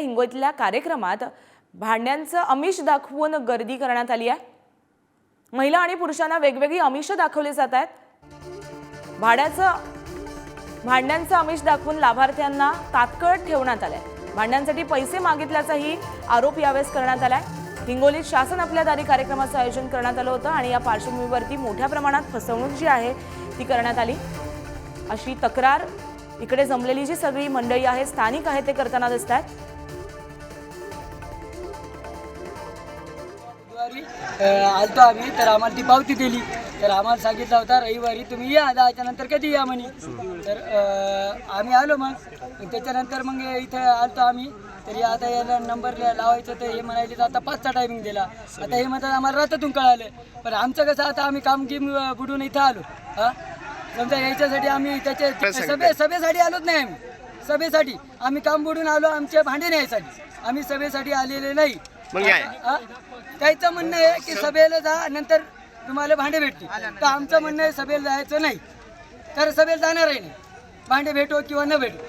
हिंगोलीतल्या कार्यक्रमात भांड्यांचं अमिष दाखवून गर्दी करण्यात आली आहे. महिला आणि पुरुषांना वेगवेगळी अमिषं दाखवली जात आहेत. भाड्याचं भांड्यांचं आमिष दाखवून लाभार्थ्यांना तात्काळ ठेवण्यात आलंय. भांड्यांसाठी पैसे मागितल्याचाही आरोप यावेळेस करण्यात आलाय. हिंगोलीत शासन आपल्या दारी कार्यक्रमाचं आयोजन करण्यात आलं होतं आणि या पार्श्वभूमीवरती मोठ्या प्रमाणात फसवणूक जी आहे ती करण्यात आली. अशी तक्रार इकडे जमलेली जी सगळी मंडळी आहे स्थानिक आहे ते करताना दिसत आहेत अ, आलतो आम्ही तर आम्हाला ती पावती दिली. तर आम्हाला सांगितलं होता रविवारी तुम्ही या दहाच्या नंतर कधी या म्हणे. तर आम्ही आलो मग. त्याच्यानंतर मग इथं आलतो आम्ही. तरी आता याला नंबर लावायचं तर हे म्हणाले तर आता पाचचा टायमिंग दिला. आता हे म्हणतात आम्हाला रातातून कळालं. पण आमचं कसं आता आम्ही काम गिम बुडून इथं आलो. हा? समजा यायच्यासाठी आम्ही त्याच्या सभे सभेसाठी आलोच नाही आम्ही. सभेसाठी. आम्ही काम बुडून आलो आमचे भांडे न्यायसाठी. आम्ही सभेसाठी आलेले नाही? त्याचं म्हणणं आहे की सभेला जा नंतर तुम्हाला भांडे भेटतील. तर आमचं म्हणणं आहे सभेला जायचं नाही. तर सभेला जाणार आहे नाही. भांडे भेटो किंवा न भेटो.